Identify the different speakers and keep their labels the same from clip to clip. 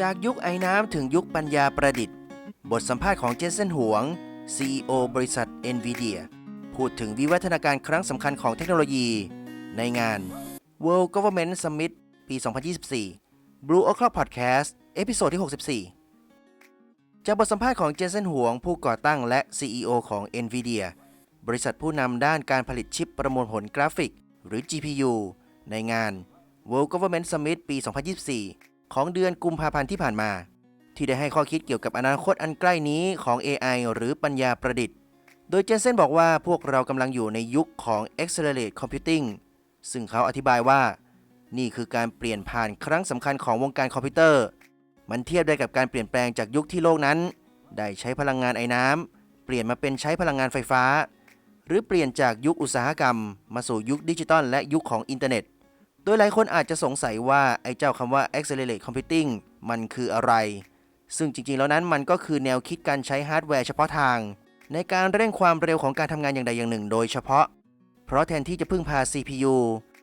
Speaker 1: จากยุคไอ้น้ำถึงยุคปัญญาประดิษฐ์ บทสัมภาษณ์ของเจนเซนหวง CEO บริษัท NVIDIA พูดถึงวิวัฒนาการครั้งสำคัญของเทคโนโลยีในงาน World Government Summit ปี 2024 Blue Oak Podcast เอพิโซดที่ 64 จากบทสัมภาษณ์ของเจนเซนหวง ผู้ก่อตั้งและ CEO ของ NVIDIA บริษัทผู้นำด้านการผลิตชิปประมวลผลกราฟิก หรือ GPU ในงาน World Government Summit ปี 2024 ของเดือนกุมภาพันธ์ที่ผ่านมา ที่ได้ให้ข้อคิดเกี่ยวกับอนาคตอันใกล้นี้ของ AI หรือปัญญาประดิษฐ์ โดยเจนเซนบอกว่าพวกเรากำลังอยู่ในยุคของ Accelerate Computing ซึ่งเขาอธิบายว่า นี่คือการเปลี่ยนผ่านครั้งสำคัญของวงการคอมพิวเตอร์ มันเทียบได้กับการเปลี่ยนแปลงจากยุคที่โลกนั้น ได้ใช้พลังงานไอ้น้ำเปลี่ยนมาเป็นใช้พลังงานไฟฟ้า หรือเปลี่ยนจากยุคอุตสาหกรรม มาสู่ยุคดิจิตอลและยุคของอินเทอร์เน็ต โดยหลายคนอาจจะสงสัยว่าไอ้เจ้าคำว่า accelerate computing มันคืออะไร ซึ่งจริงๆ แล้วนั้นมันก็คือแนวคิดการใช้ฮาร์ดแวร์เฉพาะทาง ในการเร่งความเร็วของการทำงานอย่างใดอย่างหนึ่งโดยเฉพาะ เพราะแทนที่จะพึ่งพา CPU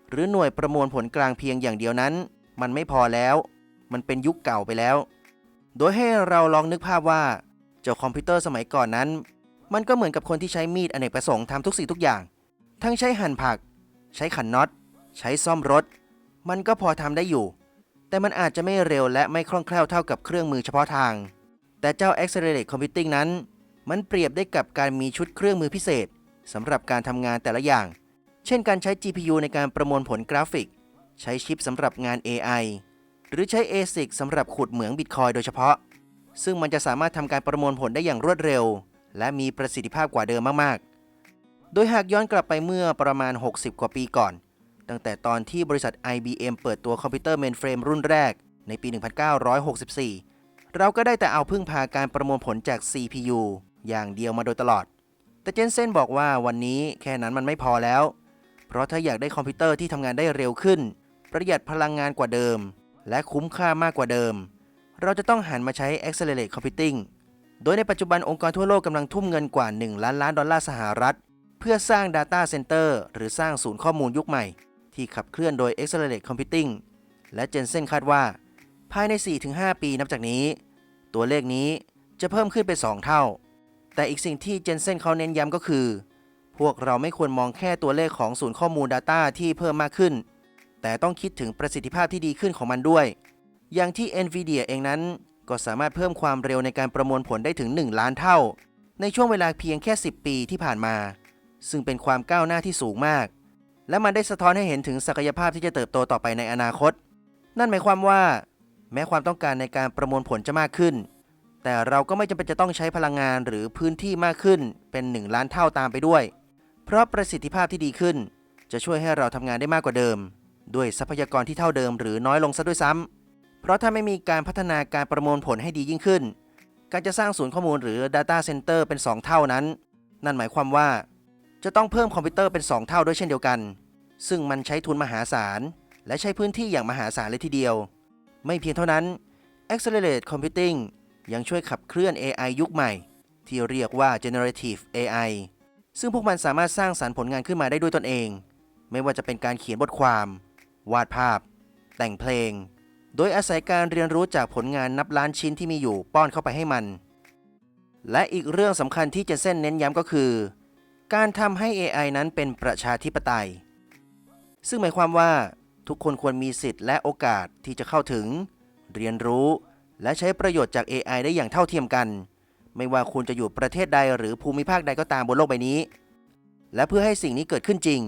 Speaker 1: หรือหน่วยประมวลผลกลางเพียงอย่างเดียวนั้น มันไม่พอแล้ว มันเป็นยุคเก่าไปแล้ว โดยให้เราลองนึกภาพว่า เจ้าคอมพิวเตอร์สมัยก่อนนั้น มันก็เหมือนกับคนที่ใช้มีดอเนกประสงค์ทำทุกสิ่งทุกอย่าง ทั้งใช้หั่นผัก ใช้ขันน็อต ใช้ซ่อมรถ มันก็พอทำได้อยู่ แต่มันอาจจะไม่เร็วและไม่คล่องแคล่วเท่ากับเครื่องมือเฉพาะทาง แต่เจ้า Accelerated Computing นั้น มันเปรียบได้กับการมีชุดเครื่องมือพิเศษสำหรับการทำงานแต่ละอย่าง เช่นการใช้ GPU ในการประมวลผลกราฟิก ใช้ชิปสำหรับงาน AI หรือใช้ ASIC สำหรับขุดเหมืองบิตคอยโดยเฉพาะ ซึ่งมันจะสามารถทำการประมวลผลได้อย่างรวดเร็ว และมีประสิทธิภาพกว่าเดิมมากๆ โดยหากย้อนกลับไปเมื่อประมาณ 60 กว่าปีก่อน ตั้งแต่ตอนที่บริษัท IBM เปิดตัวคอมพิวเตอร์เมนเฟรมรุ่นแรกในปี 1964 เราก็ได้แต่เอาพึ่งพาการประมวลผลจาก CPU อย่างเดียวมาโดยตลอด แต่เจนเซนบอกว่าวันนี้แค่นั้นมันไม่พอแล้ว เพราะถ้าอยากได้คอมพิวเตอร์ที่ทำงานได้เร็วขึ้น ประหยัดพลังงานกว่าเดิม และคุ้มค่ามากกว่าเดิม เราจะต้องหันมาใช้ Accelerate Computing โดยในปัจจุบันองค์กรทั่วโลกกำลังทุ่มเงินกว่า 1 ล้านล้านดอลลาร์สหรัฐ เพื่อสร้าง Data Center หรือสร้างศูนย์ข้อมูลยุคใหม่ ที่ขับเคลื่อนโดย Accelerate Computing และเจนเซนคาดว่า ภายใน 4-5 ปีนับจากนี้ ตัวเลขนี้จะเพิ่มขึ้นเป็น 2 เท่า แต่อีกสิ่งที่เจนเซนเขาเน้นย้ำก็คือ พวกเราไม่ควรมองแค่ตัวเลขของศูนย์ข้อมูล Data ที่เพิ่มมากขึ้น แต่ต้องคิดถึงประสิทธิภาพที่ดีขึ้นของมันด้วย อย่างที่ NVIDIA เองนั้น ก็สามารถเพิ่มความเร็วในการประมวลผลได้ถึง 1 ล้านเท่า ในช่วงเวลาเพียงแค่ 10 ปีที่ผ่านมา ซึ่งเป็นความก้าวหน้าที่สูงมาก และมันได้สะท้อนให้เห็นถึงศักยภาพที่จะเติบโตต่อไปในอนาคต นั่นหมายความว่า แม้ความต้องการในการประมวลผลจะมากขึ้น แต่เราก็ไม่จำเป็นจะต้องใช้พลังงานหรือพื้นที่มากขึ้นเป็น 1 ล้านเท่าตามไปด้วย เพราะประสิทธิภาพที่ดีขึ้น จะช่วยให้เราทำงานได้มากกว่าเดิม ด้วยทรัพยากรที่เท่าเดิมหรือน้อยลงซะด้วยซ้ำเพราะถ้าไม่มีการพัฒนาการประมวลผลให้ดียิ่งขึ้น การจะสร้างศูนย์ข้อมูลหรือ Data Center เป็น 2 เท่านั้น นั่นหมายความว่า จะต้องเพิ่มคอมพิวเตอร์เป็น 2 เท่าด้วยเช่นเดียวกัน ซึ่งมันใช้ทุนมหาศาล และใช้พื้นที่อย่างมหาศาลเลยทีเดียว ไม่เพียงเท่านั้น Accelerate Computing ยังช่วยขับเคลื่อน AI ยุคใหม่ ที่เรียกว่า Generative AI ซึ่งพวกมันสามารถสร้างสารรค์ผลงานขึ้นมาได้ด้วยตนเอง ไม่ว่าจะเป็นการเขียนบทความ วาดภาพ แต่งเพลง โดยอาศัยการเรียนรู้จากผลงานนับล้านชิ้นที่มีอยู่ป้อนเข้าไปให้มัน และอีกเรื่องสำคัญที่เจนเซนเน้นย้ำก็คือ การทำให้ AI นั้นเป็นประชาธิปไตย ซึ่งหมายความว่าทุกคนควรมีสิทธิ์และโอกาสที่จะเข้าถึง เรียนรู้ และใช้ประโยชน์จาก AI ได้อย่างเท่าเทียมกัน ไม่ว่าคุณจะอยู่ประเทศใดหรือภูมิภาคใดก็ตามบนโลกใบนี้ และเพื่อให้สิ่งนี้เกิดขึ้นจริง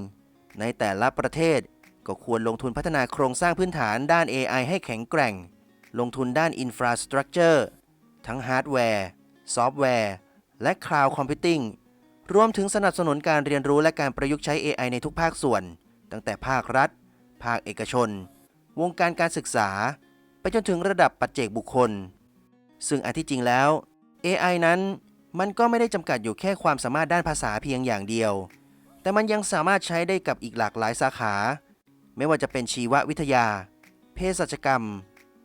Speaker 1: ในแต่ละประเทศก็ควรลงทุนพัฒนาโครงสร้างพื้นฐานด้าน AI ให้แข็งแกร่ง ลงทุนด้าน Infrastructure ทั้งฮาร์ดแวร์ ซอฟต์แวร์ และ Cloud Computing รวมถึงสนับสนุนการเรียนรู้และการประยุกต์ใช้ AI ในทุกภาคส่วน ตั้งแต่ภาครัฐ ภาคเอกชน วงการการศึกษา ไปจนถึงระดับปัจเจกบุคคล ซึ่งอันที่จริงแล้ว AI นั้นมันก็ไม่ได้จำกัดอยู่แค่ความสามารถด้านภาษาเพียงอย่างเดียว แต่มันยังสามารถใช้ได้กับอีกหลากหลายสาขา ไม่ว่าจะเป็นชีววิทยา เภสัชกรรม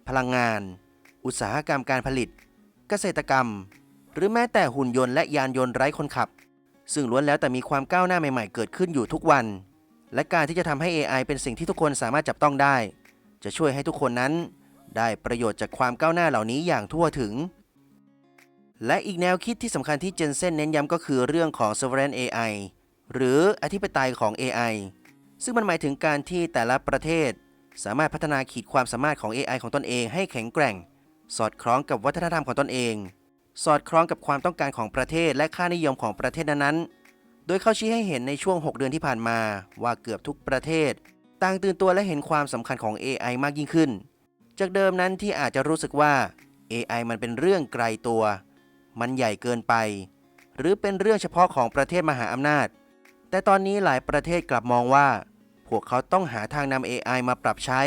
Speaker 1: พลังงาน อุตสาหกรรมการผลิต เกษตรกรรม หรือแม้แต่หุ่นยนต์และยานยนต์ไร้คนขับ ซึ่งล้วนแล้วแต่มีความก้าวหน้าใหม่ๆ เกิดขึ้นอยู่ทุกวัน และการที่จะทำให้ AI เป็นสิ่งที่ทุกคนสามารถจับต้องได้ จะช่วยให้ทุกคนนั้น ได้ประโยชน์จากความก้าวหน้าเหล่านี้อย่างทั่วถึง และอีกแนวคิดที่สำคัญที่เจนเซนเน้นย้ำก็คือเรื่องของ sovereign AI หรืออธิปไตยของ AI ซึ่งมันหมายถึงการที่แต่ละประเทศ สามารถพัฒนาขีดความสามารถของ AI ของตนเองให้แข็งแกร่ง สอดคล้องกับวัฒนธรรมของตนเอง สอดคล้องกับความต้องการของประเทศและค่านิยมของประเทศนั้นๆ โดยเขาชี้ให้เห็นในช่วง 6 เดือนที่ผ่านมา ว่าเกือบทุกประเทศต่างตื่นตัวและเห็นความสำคัญของ AI มากยิ่งขึ้น จากเดิมนั้นที่อาจจะรู้สึกว่า AI มันเป็นเรื่องไกลตัว มันใหญ่เกินไป หรือเป็นเรื่องเฉพาะของประเทศมหาอำนาจ แต่ตอนนี้หลายประเทศกลับมองว่า พวกเขาต้องหาทางนำ AI มาปรับใช้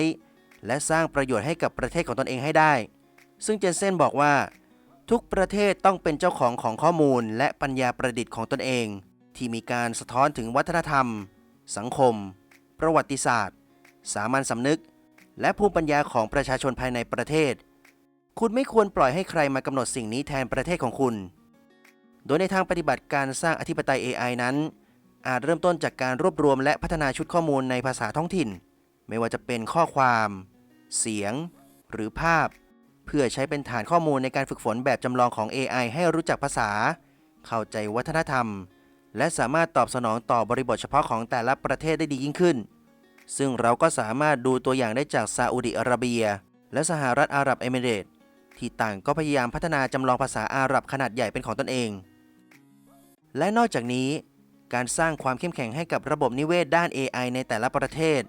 Speaker 1: และสร้างประโยชน์ให้กับประเทศของตนเองให้ได้ ซึ่งเจนเซนบอกว่า ทุกประเทศต้องเป็นเจ้าของของข้อมูลและปัญญาประดิษฐ์ของตนเอง ที่มีการสะท้อนถึงวัฒนธรรม สังคม ประวัติศาสตร์ สามัญสำนึก และภูมิปัญญาของประชาชนภายในประเทศ คุณไม่ควรปล่อยให้ใครมากำหนดสิ่งนี้แทนประเทศของคุณ โดยในทางปฏิบัติการสร้างอธิปไตย AI นั้น อาจเริ่มต้นจากการรวบรวมและพัฒนาชุดข้อมูลในภาษาท้องถิ่น ไม่ว่าจะเป็นข้อความ เสียง หรือภาพ เพื่อใช้เป็นฐานข้อมูลในการฝึกฝนแบบจำลองของ AI ให้รู้จักภาษา เข้าใจวัฒนธรรม และสามารถตอบสนองต่อบริบทเฉพาะของแต่ละประเทศได้ดียิ่งขึ้น ซึ่งเราก็สามารถดูตัวอย่างได้จากซาอุดิอาระเบีย และสหรัฐอาหรับเอมิเรตส์ที่ต่างก็พยายามพัฒนาจำลองภาษาอาหรับขนาดใหญ่เป็นของตนเอง และนอกจากนี้ การสร้างความเข้มแข็งให้กับระบบนิเวศด้าน AI ในแต่ละประเทศ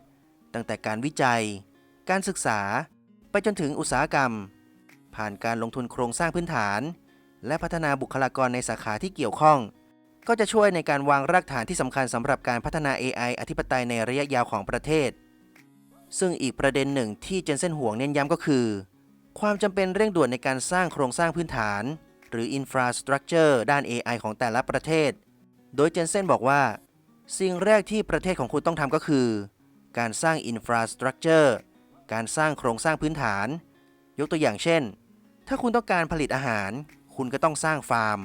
Speaker 1: ตั้งแต่การวิจัย การศึกษา ไปจนถึงอุตสาหกรรม ผ่านการลงทุนโครงสร้างพื้นฐาน และพัฒนาบุคลากรในสาขาที่เกี่ยวข้อง ก็จะช่วยในการวางรากฐานที่สำคัญสำหรับการพัฒนา AI อธิปไตยในระยะยาวของประเทศ ซึ่งอีกประเด็นหนึ่งที่เจนเซนห่วงเน้นย้ำก็คือ ความจำเป็นเร่งด่วนในการสร้างโครงสร้างพื้นฐาน หรือ infrastructure ด้าน AI ของแต่ละประเทศ โดยเจนเซนบอกว่า สิ่งแรกที่ประเทศของคุณต้องทำก็คือ การสร้าง infrastructure การสร้างโครงสร้างพื้นฐาน ยกตัวอย่างเช่น ถ้าคุณต้องการผลิตอาหาร คุณก็ต้องสร้างฟาร์ม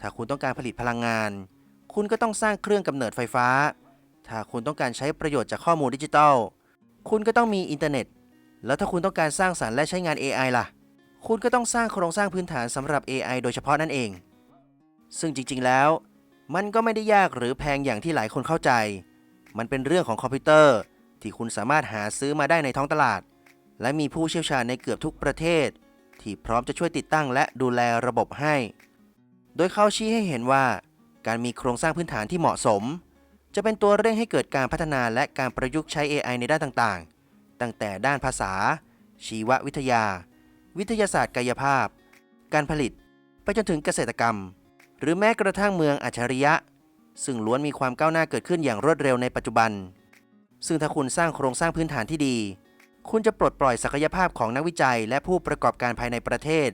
Speaker 1: ถ้าคุณต้องการผลิตพลังงาน คุณก็ต้องสร้างเครื่องกำเนิดไฟฟ้า ถ้าคุณต้องการใช้ประโยชน์จากข้อมูลดิจิทัล คุณก็ต้องมีอินเทอร์เน็ต แล้วถ้าคุณต้องการสร้างสารรค์และใช้งาน AI ล่ะ คุณก็ต้องสร้างโครงสร้างพื้นฐานสำหรับ AI โดยเฉพาะนั่นเอง ซึ่งจริง ๆ แล้ว มันก็ไม่ได้ยากหรือแพงอย่างที่หลายคนเข้าใจ มันเป็นเรื่องของคอมพิวเตอร์ที่คุณสามารถหาซื้อมาได้ในท้องตลาด และมีผู้เชี่ยวชาญในเกือบทุกประเทศ ที่พร้อมจะช่วยติดตั้งและดูแลระบบให้ โดยเขาชี้ให้เห็นว่า การมีโครงสร้างพื้นฐานที่เหมาะสม จะเป็นตัวเร่งให้เกิดการพัฒนาและการประยุกต์ใช้ AI ในด้านต่างๆ ตั้งแต่ด้านภาษา ชีววิทยา วิทยาศาสตร์กายภาพ การผลิต ไปจนถึงเกษตรกรรม หรือแม้กระทั่งเมืองอัจฉริยะ ซึ่งล้วนมีความก้าวหน้าเกิดขึ้นอย่างรวดเร็วในปัจจุบัน ซึ่งถ้าคุณสร้างโครงสร้างพื้นฐานที่ดี คุณจะปลดปล่อยศักยภาพของนักวิจัย และผู้ประกอบการภายในประเทศ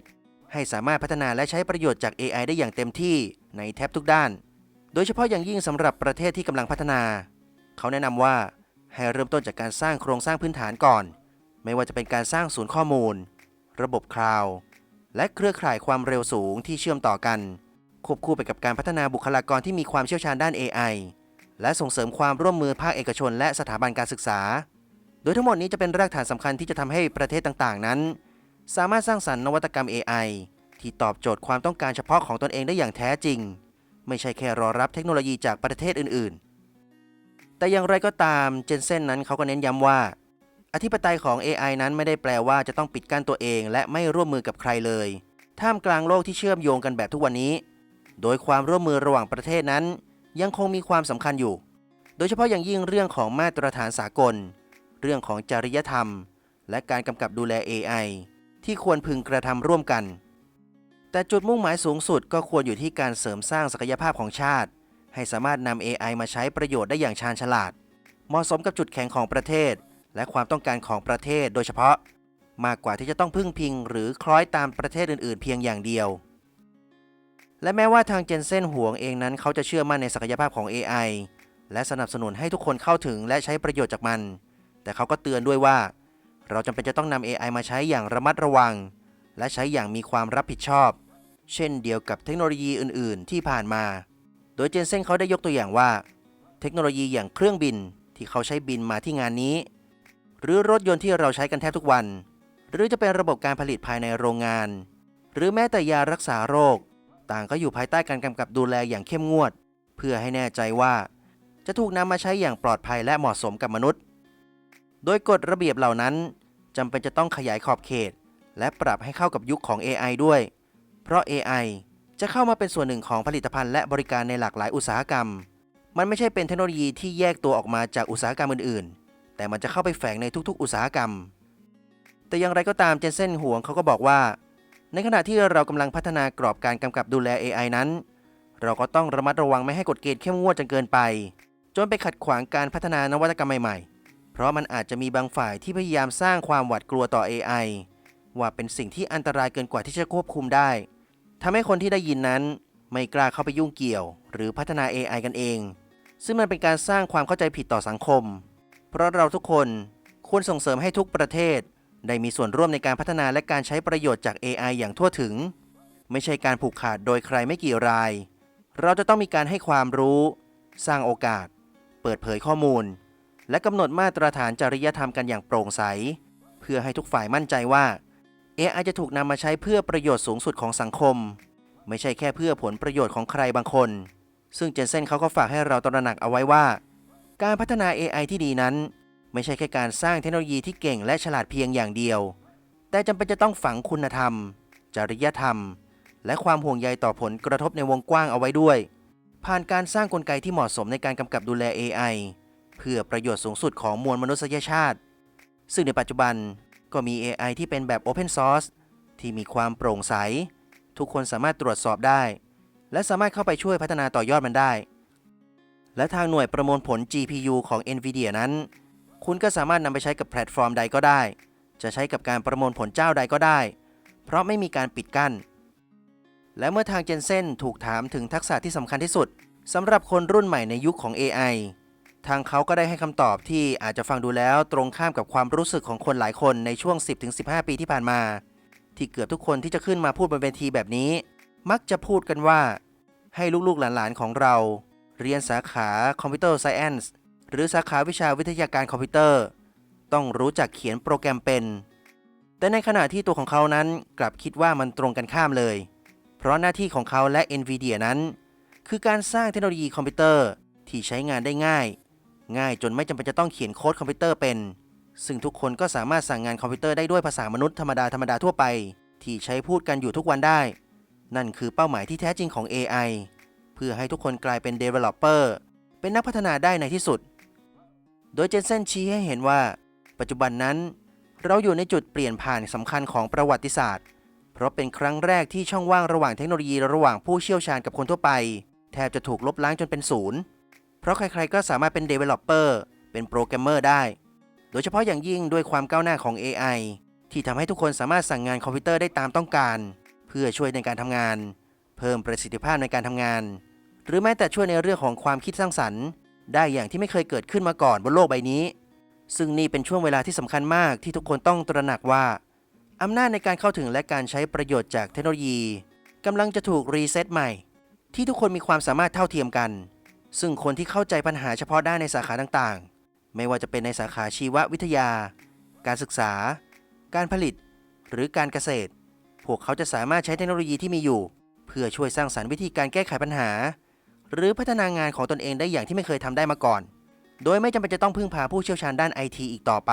Speaker 1: ให้สามารถพัฒนาและใช้ประโยชน์จาก AI ได้อย่างเต็มที่ในแทบทุกด้าน โดยเฉพาะอย่างยิ่งสำหรับประเทศที่กำลังพัฒนา เขาแนะนำว่าให้เริ่มต้นจากการสร้างโครงสร้างพื้นฐานก่อน ไม่ว่าจะเป็นการสร้างศูนย์ข้อมูล ระบบคลาวด์และเครือข่ายความเร็วสูงที่เชื่อมต่อกัน ควบคู่ไปกับการพัฒนาบุคลากรที่มีความเชี่ยวชาญด้าน AI และส่งเสริมความร่วมมือภาคเอกชนและสถาบันการศึกษา โดยทั้งหมดนี้จะเป็นรากฐานสำคัญที่จะทำให้ประเทศต่างๆ นั้น สามารถสร้างสรรค์นวัตกรรม AI ที่ตอบโจทย์ความต้องการเฉพาะของตนเองได้อย่างแท้จริง ไม่ใช่แค่รอรับเทคโนโลยีจากประเทศอื่นๆ แต่อย่างไรก็ตามเจนเซนนั้นเขาก็เน้นย้ำว่า อธิปไตยของ AI นั้นไม่ได้แปลว่าจะต้องปิดกั้นตัวเอง และไม่ร่วมมือกับใครเลย ท่ามกลางโลกที่เชื่อมโยงกันแบบทุกวันนี้ โดยความร่วมมือระหว่างประเทศนั้น ยังคงมีความสำคัญอยู่ โดยเฉพาะอย่างยิ่งเรื่องของมาตรฐานสากล เรื่องของจริยธรรม และการกำกับดูแล AI ที่ควรพึงกระทำร่วมกัน แต่จุดมุ่งหมายสูงสุดก็ควรอยู่ที่การเสริมสร้างศักยภาพของชาติ ให้สามารถนำ AI มาใช้ประโยชน์ได้อย่างชาญฉลาด เหมาะสมกับจุดแข็งของประเทศ และความต้องการของประเทศโดยเฉพาะ มากกว่าที่จะต้องพึ่งพิง หรือคล้อยตามประเทศอื่น ๆ เพียงอย่างเดียว และแม้ว่าทางเจนเซนห่วงเองนั้นเขาจะเชื่อมั่นในศักยภาพของ AI และสนับสนุนให้ทุกคนเข้าถึงและใช้ประโยชน์จากมัน แต่เขาก็เตือนด้วยว่า เราจำเป็นจะต้องนำ AI มาใช้อย่างระมัดระวัง และใช้อย่างมีความรับผิดชอบ เช่นเดียวกับเทคโนโลยีอื่น ๆ ที่ผ่านมา โดยเจนเซนเขาได้ยกตัวอย่างว่า เทคโนโลยีอย่างเครื่องบินที่เขาใช้บินมาที่งานนี้ หรือรถยนต์ที่เราใช้กันแทบทุกวัน หรือจะเป็นระบบการผลิตภายในโรงงาน หรือแม้แต่ยารักษาโรค ต่างก็อยู่ภายใต้การกำกับดูแลอย่างเข้มงวด เพื่อให้แน่ใจว่า จะถูกนำมาใช้อย่างปลอดภัยและเหมาะสมกับมนุษย์ โดยกฎระเบียบเหล่านั้นจำเป็นจะต้องขยายขอบเขต และปรับให้เข้ากับยุคของ AI ด้วย เพราะ AI จะเข้ามาเป็นส่วนหนึ่งของผลิตภัณฑ์และบริการในหลากหลายอุตสาหกรรม มันไม่ใช่เป็นเทคโนโลยีที่แยกตัวออกมาจากอุตสาหกรรมอื่น ๆ แต่มันจะเข้าไปแฝงในทุก ๆ อุตสาหกรรม แต่อย่างไรก็ตามเจนเซนห่วงเขาก็บอกว่า ในขณะที่เรากำลังพัฒนากรอบการกำกับดูแล AI นั้น เราก็ต้องระมัดระวังไม่ให้กฎเกณฑ์เข้มงวดจนเกินไป จนไปขัดขวางการพัฒนานวัตกรรมใหม่ๆ เพราะมันอาจจะมีบางฝ่ายที่พยายามสร้างความหวาดกลัวต่อ AI ว่าเป็นสิ่งที่อันตรายเกินกว่าที่จะควบคุมได้ทำให้คนที่ได้ยินนั้น ไม่กล้าเข้าไปยุ่งเกี่ยว หรือพัฒนา AI กันเอง ซึ่งมันเป็นการสร้างความเข้าใจผิดต่อสังคม เพราะเราทุกคนควรส่งเสริมให้ทุกประเทศ ได้มีส่วนร่วมในการพัฒนาและการใช้ประโยชน์จาก AI อย่างทั่วถึง ไม่ใช่การผูกขาดโดยใครไม่กี่ราย เราจะต้องมีการให้ความรู้ สร้างโอกาส เปิดเผยข้อมูล และกำหนดมาตรฐานจริยธรรมกันอย่างโปร่งใส เพื่อให้ทุกฝ่ายมั่นใจว่า AI จะถูกนำมาใช้เพื่อประโยชน์สูงสุดของสังคม ไม่ใช่แค่เพื่อผลประโยชน์ของใครบางคน ซึ่งเจนเซนเขาก็ฝากให้เราตระหนักเอาไว้ว่า การพัฒนา AI ที่ดีนั้น ไม่ใช่แค่การสร้างเทคโนโลยีที่เก่งและฉลาดเพียงอย่างเดียว แต่จำเป็นจะต้องฝังคุณธรรม จริยธรรม และความห่วงใยต่อผลกระทบในวงกว้างเอาไว้ด้วย ผ่านการสร้างกลไกที่เหมาะสมในการกำกับดูแล AI เพื่อประโยชน์สูงสุดของมวลมนุษยชาติ ซึ่งในปัจจุบันก็มี AI ที่เป็นแบบ Open Source ที่มีความโปร่งใส ทุกคนสามารถตรวจสอบได้ และสามารถเข้าไปช่วยพัฒนาต่อยอดมันได้ และทางหน่วยประมวลผล GPU ของ NVIDIA นั้น คุณก็สามารถนำไปใช้กับแพลตฟอร์มใดก็ได้ จะใช้กับการประมวลผลเจ้าใดก็ได้ เพราะไม่มีการปิดกั้น และเมื่อทางเจนเซนถูกถามถึงทักษะที่สำคัญที่สุดสำหรับคนรุ่นใหม่ในยุคของ AI ทางเขาก็ได้ให้คำตอบที่อาจจะฟังดูแล้วตรงข้ามกับความรู้สึกของคนหลายคนในช่วง 10-15 ปีที่ผ่านมา ที่เกือบทุกคนที่จะขึ้นมาพูดบนเวทีแบบนี้ มักจะพูดกันว่า ให้ลูกๆหลานๆของเรา เรียนสาขาคอมพิวเตอร์ไซเอนส์หรือสาขาวิชาวิทยาการคอมพิวเตอร์ ต้องรู้จักเขียนโปรแกรมเป็น แต่ในขณะที่ตัวของเขานั้นกลับคิดว่ามันตรงกันข้ามเลย เพราะหน้าที่ของเขาและ NVIDIA นั้น คือการสร้างเทคโนโลยีคอมพิวเตอร์ที่ใช้งานได้ง่าย ง่ายจนไม่จำเป็นจะต้องเขียนโค้ดคอมพิวเตอร์เป็น ซึ่งทุกคนก็สามารถสั่งงานคอมพิวเตอร์ได้ด้วยภาษามนุษย์ธรรมดาธรรมดาทั่วไป ที่ใช้พูดกันอยู่ทุกวันได้ นั่นคือเป้าหมายที่แท้จริงของ AI เพื่อให้ทุกคนกลายเป็น Developer เป็นนักพัฒนาได้ในที่สุด โดยเจนเซนชี้ให้เห็นว่า ปัจจุบันนั้น เราอยู่ในจุดเปลี่ยนผ่านสำคัญของประวัติศาสตร์ เพราะเป็นครั้งแรกที่ช่องว่างระหว่างเทคโนโลยีระหว่างผู้เชี่ยวชาญกับคนทั่วไป แทบจะถูกลบล้างจนเป็นศูนย์ เพราะใครๆก็สามารถเป็น Developer เป็นโปรแกรมเมอร์ได้ โดยเฉพาะอย่างยิ่งด้วยความก้าวหน้าของ AI ที่ทำให้ทุกคนสามารถสั่งงานคอมพิวเตอร์ได้ตามต้องการ เพื่อช่วยในการทำงาน เพิ่มประสิทธิภาพในการทำงาน หรือแม้แต่ช่วยในเรื่องของความคิดสร้างสรรค์ ได้อย่างที่ไม่เคยเกิดขึ้นมาก่อนบนโลกใบนี้ ซึ่งนี่เป็นช่วงเวลาที่สำคัญมากที่ทุกคนต้องตระหนักว่าอำนาจในการเข้าถึงและการใช้ประโยชน์จากเทคโนโลยีกำลังจะถูกรีเซ็ตใหม่ ที่ทุกคนมีความสามารถเท่าเทียมกัน ซึ่งคนที่เข้าใจปัญหาเฉพาะด้านในสาขาต่างๆ ไม่ว่าจะเป็นในสาขาชีววิทยา การศึกษา การผลิต หรือการเกษตร พวกเขาจะสามารถใช้เทคโนโลยีที่มีอยู่ เพื่อช่วยสร้างสรรค์วิธีการแก้ไขปัญหา หรือพัฒนางานของตนเองได้อย่างที่ไม่เคยทำได้มาก่อน โดยไม่จำเป็นจะต้องพึ่งพาผู้เชี่ยวชาญด้านไอทีอีกต่อไป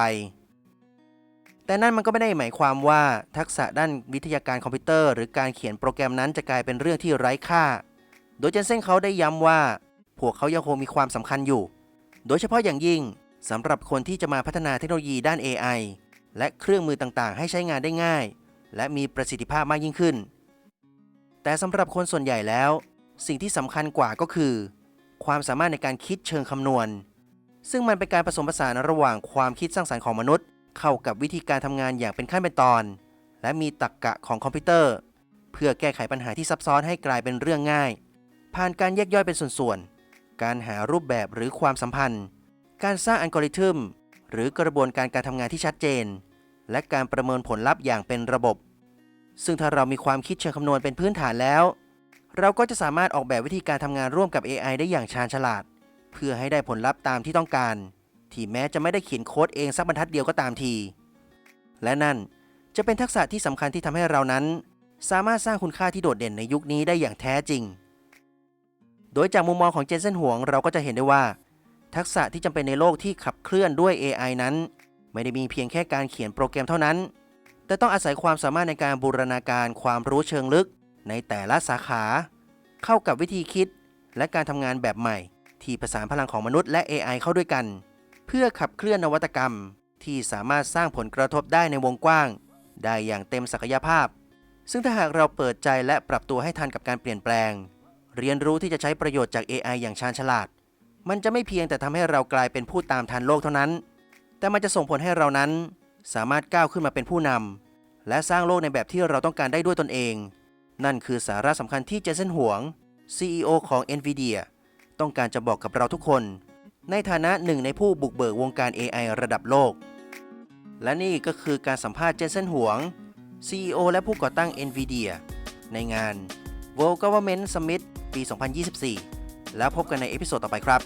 Speaker 1: แต่นั่นมันก็ไม่ได้หมายความว่าทักษะด้านวิทยาการคอมพิวเตอร์ หรือการเขียนโปรแกรมนั้นจะกลายเป็นเรื่องที่ไร้ค่า โดยเจนเซนเขาได้ย้ำว่า พวกเขายังคงมีความสำคัญอยู่ โดยเฉพาะอย่างยิ่งสำหรับคนที่จะมาพัฒนาเทคโนโลยีด้าน AI และเครื่องมือต่างๆ ให้ใช้งานได้ง่าย และมีประสิทธิภาพมากยิ่งขึ้น แต่สำหรับคนส่วนใหญ่แล้ว สิ่งที่สำคัญกว่าก็คือ ความสามารถในการคิดเชิงคำนวณ ซึ่งมันเป็นการผสมผสานระหว่างความคิดสร้างสรรค์ของมนุษย์ เข้ากับวิธีการทำงานอย่างเป็นขั้นเป็นตอน และมีตรรกกะของคอมพิวเตอร์ เพื่อแก้ไขปัญหาที่ซับซ้อนให้กลายเป็นเรื่องง่าย ผ่านการแยกย่อยเป็นส่วนๆ การหารูปแบบหรือความสัมพันธ์ การสร้างอัลกอริทึม หรือกระบวนการการทำงานที่ชัดเจน และการประเมินผลลัพธ์อย่างเป็นระบบ ซึ่งถ้าเรามีความคิดเชิงคำนวณเป็นพื้นฐานแล้ว เราก็จะสามารถออกแบบวิธีการทำงานร่วมกับ AI ได้อย่างชาญฉลาด เพื่อให้ได้ผลลัพธ์ตามที่ต้องการ ที่แม้จะไม่ได้เขียนโค้ดเองสักบรรทัดเดียวก็ตามที และนั่นจะเป็นทักษะที่สำคัญที่ทำให้เรานั้น สามารถสร้างคุณค่าที่โดดเด่นในยุคนี้ได้อย่างแท้จริง โดยจากมุมมองของเจนเซนหวงเราก็จะเห็นได้ว่า ทักษะที่จำเป็นในโลกที่ขับเคลื่อนด้วย AI นั้น ไม่ได้มีเพียงแค่การเขียนโปรแกรมเท่านั้น แต่ต้องอาศัยความสามารถในการบูรณาการความรู้เชิงลึก ในแต่ละสาขา เข้ากับวิธีคิด และการทำงานแบบใหม่ ที่ผสานพลังของมนุษย์และ AI เข้าด้วยกัน เพื่อขับเคลื่อนนวัตกรรม ที่สามารถสร้างผลกระทบได้ในวงกว้าง ได้อย่างเต็มศักยภาพ ซึ่งถ้าหากเราเปิดใจและปรับตัวให้ทันกับการเปลี่ยนแปลง เรียนรู้ที่จะใช้ประโยชน์จาก AI อย่างชาญฉลาด มันจะไม่เพียงแต่ทำให้เรากลายเป็นผู้ตามทันโลกเท่านั้น แต่มันจะส่งผลให้เรานั้น สามารถก้าวขึ้นมาเป็นผู้นำและสร้างโลกในแบบที่เราต้องการได้ด้วยตนเอง นั่นคือสาระสำคัญที่เจสันหวง CEO ของ NVIDIA ต้องการจะบอกกับเราทุกคน ในฐานะหนึ่งในผู้บุกเบิกวงการ AI ระดับโลก และนี่ก็คือการสัมภาษณ์เจสันหวง CEO และผู้ก่อตั้ง NVIDIA ในงาน World Government Summit ปี 2024 แล้วพบกันในเอพิโซดต่อไปครับ